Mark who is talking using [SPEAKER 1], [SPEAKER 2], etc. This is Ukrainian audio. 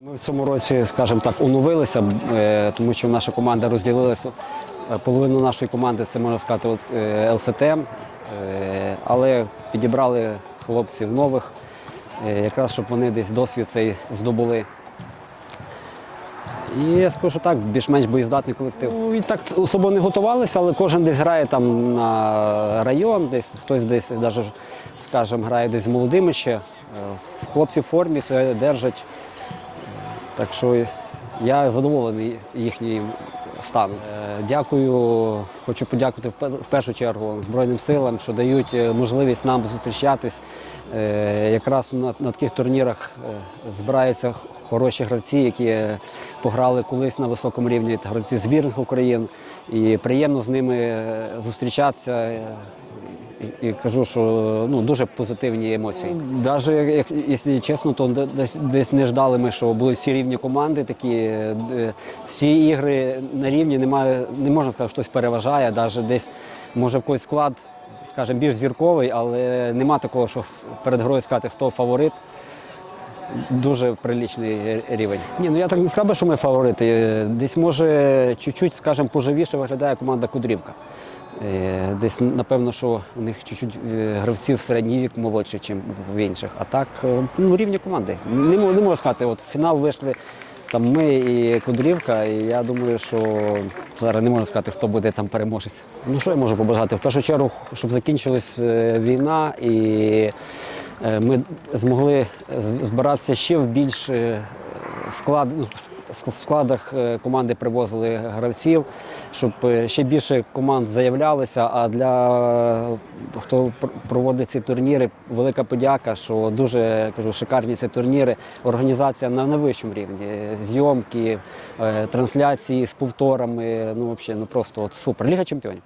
[SPEAKER 1] Ми в цьому році, скажімо так, оновилися, е, тому що наша команда розділилася. Е, Половину нашої команди це можна сказати е, ЛСТ, е, але підібрали хлопців нових, якраз щоб вони десь досвід цей здобули. І я скажу так, більш-менш боєздатний колектив. Ну, і так особо не готувалися, але кожен десь грає там на район, десь хтось десь, навіть, скажімо, грає десь з молодими ще. Е, Хлопці в формі себе держать. Так що я задоволений їхнім станом. Е, Дякую, хочу подякувати в першу чергу Збройним силам, що дають е, можливість нам зустрічатись. Е, Якраз на, на таких турнірах збираються хороші гравці, які пограли колись на високому рівні, гравці збірних України. І приємно з ними зустрічатися. І кажу, що ну, дуже позитивні емоції. Навіть, як, якщо чесно, то десь, десь не ждали ми, що були всі рівні команди такі. е, Всі ігри на рівні, немає, не можна сказати, що хтось переважає, навіть десь може в когось склад, скажімо, більш зірковий, але нема такого, що перед грою сказати, хто фаворит. Дуже прилічний рівень. Ні, ну я так не сказав, що ми фаворити. Е, Десь може чуть-чуть, скажімо, поживіше виглядає команда Кудрівка. Е, Десь, напевно, що у них чуть-чуть е, гравців середній вік молодший, ніж в інших. А так, ну, рівні команди. Не, мо- не можу сказати, от в фінал вийшли там ми і Кудрівка, і я думаю, що зараз не можна сказати, хто буде там переможець. Ну що я можу побажати? В першу чергу, щоб закінчилась війна і ми змогли збиратися ще в більш е, склад, ну, складах е, команди привозили гравців, щоб е, ще більше команд заявлялися. А для е, хто проводить ці турніри, велика подяка, що дуже кажу, шикарні ці турніри. Організація на найвищому рівні. Е, Зйомки, е, трансляції з повторами. Ну, взагалі, ну просто от супер. Ліга чемпіонів.